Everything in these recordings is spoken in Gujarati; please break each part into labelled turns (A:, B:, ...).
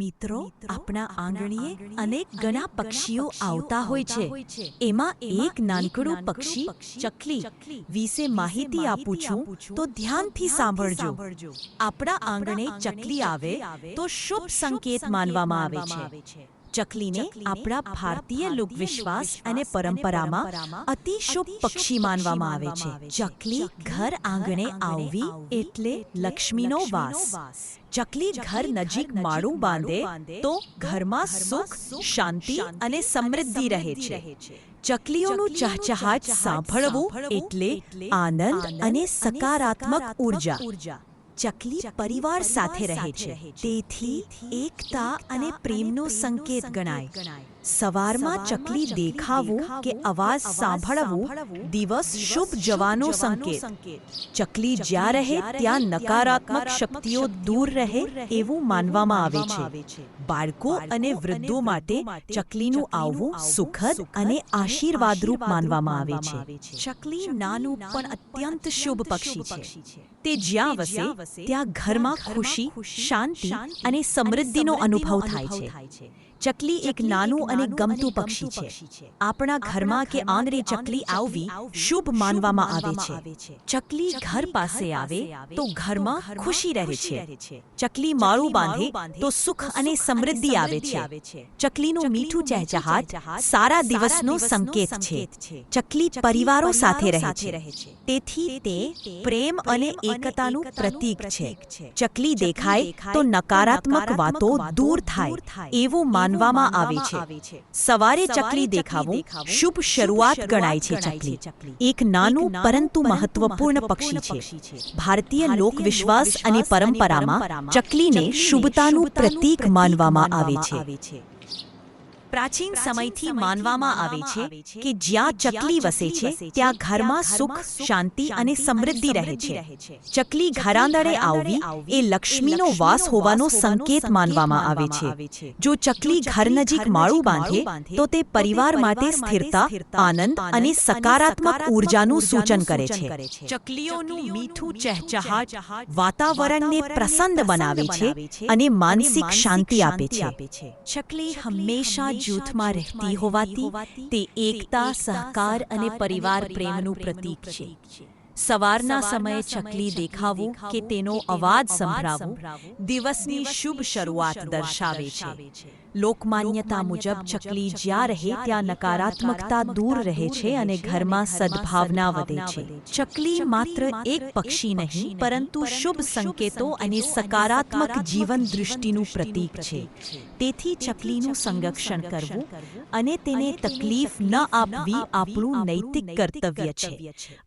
A: મિત્રો આપણા આંગણીએ અનેક ઘણા પક્ષીઓ આવતા હોય છે. એમાં એક નાનકડું પક્ષી ચકલી. વિશે માહિતી આપું છું તો ધ્યાનથી સાંભળજો. આપણા આંગણે ચકલી આવે તો શુભ સંકેત માનવામાં આવે છે. ચકલીને આપણા ભારતીય લોકવિશ્વાસ અને પરંપરામાં અતિશુભ પક્ષી માનવામાં આવે છે. ચકલી ઘર આંગણે આવવી એટલે લક્ષ્મીનો વાસ. ચકલી ઘર નજીક માળું બાંધે તો ઘરમાં સુખ શાંતિ અને સમૃદ્ધિ રહે છે. ચકલીઓનું ચહચહાટ સાંભળવું એટલે આનંદ અને સકારાત્મક ઊર્જા. ચકલી પરિવાર સાથે રહે છે. તેથી એકતા અને પ્રેમનો સંકેત ગણાય. સવારમાં ચકલી દેખાવું કે અવાજ સાંભળવું દિવસ શુભ જવાનો સંકેત ચકલી જ્યાં રહે ત્યાં નકારાત્મક શક્તિઓ દૂર રહે એવું માનવામાં આવે છે બાળકો અને વૃદ્ધો માટે ચકલીનું આવવું સુખદ અને આશીર્વાદરૂપ માનવામાં આવે છે ચકલી નાનું પણ અત્યંત શુભ પક્ષી છે તે જ્યાં વસે ત્યાં ઘરમાં ખુશી શાંતિ અને સમૃદ્ધિનો અનુભવ થાય છે ચકલી એક નાનું અને ગમતું પક્ષી છે. આપણા ઘરમાં કે આંગણે ચકલી આવવી શુભ માનવામાં આવે છે. ચકલી ઘર પાસે આવે તો ઘરમાં ખુશી રહે છે. ચકલી માળું બાંધે તો સુખ અને સમૃદ્ધિ આવે છે. ચકલીનું મીઠું ચહેચહાટ સારા દિવસનો સંકેત છે. ચકલી પરિવારો સાથે રહે છે. તેથી તે પ્રેમ અને એકતાનું પ્રતીક છે. ચકલી દેખાય તો નકારાત્મક વાતો દૂર થાય એવું માનવામાં આવે છે. સવારે ચકલી દેખાવું શુભ શરૂઆત ગણાય છે ચકલી. એક નાનું પરંતુ મહત્વપૂર્ણ પક્ષી છે. ભારતીય લોક વિશ્વાસ અને પરંપરામાં ચકલીને શુભતાનું પ્રતીક માનવામાં આવે છે. પ્રાચીન સમયથી માનવામાં આવે છે કે જ્યાં ચકલી વસે છે ત્યાં ઘરમાં સુખ શાંતિ અને સમૃદ્ધિ રહે છે. ચકલી ઘરાંદળે આવવી એ લક્ષ્મીનો વાસ હોવાનો સંકેત માનવામાં આવે છે. જો ચકલી ઘર નજીક માળું બાંધે તો તે પરિવાર માટે સ્થિરતા આનંદ અને સકારાત્મક ઉર્જાનું સૂચન કરે છે. ચકલીઓનું મીઠું ચહેચહાટ વાતાવરણને પ્રસન્ન બનાવે છે અને માનસિક શાંતિ આપે છે. ચકલી હંમેશા જૂથમાં રહેતી હોવાથી તે એકતા સહકાર અને પરિવાર પ્રેમનું પ્રતીક છે. સવારના સમયે ચકલી દેખાવું કે તેનો અવાજ સંભળાવો દિવસની શુભ શરૂઆત દર્શાવે છે. લોકમાન્યતા મુજબ ચકલી જ્યાં રહે ત્યાં નકારાત્મકતા દૂર રહે છે અને ઘરમાં સદભાવના વધે છે. ચકલી માત્ર એક પક્ષી નહીં પરંતુ શુભ સંકેતો અને સકારાત્મક જીવન દૃષ્ટિનું પ્રતીક છે. તેથી ચકલીનું સંરક્ષણ કરવું અને તેને તકલીફ ન આપવી આપણું નૈતિક કર્તવ્ય છે.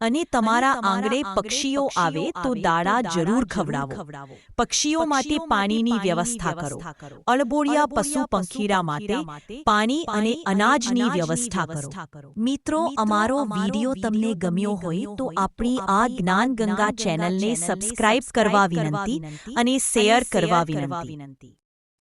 A: અને તમારા આંગણે પક્ષીઓ આવે તો દાણા જરૂર ખવડાવો. પક્ષીઓ માટે પાણીની વ્યવસ્થા કરો. અળબોળિયા પશુ પંખીરા માટે પાણી અને અનાજની વ્યવસ્થા કરો. મિત્રો અમારો વીડિયો તમને ગમ્યો હોય તો આપણી આ જ્ઞાન ગંગા ચેનલને સબસ્ક્રાઇબ કરવા વિનંતી અને શેર કરવા વિનંતી.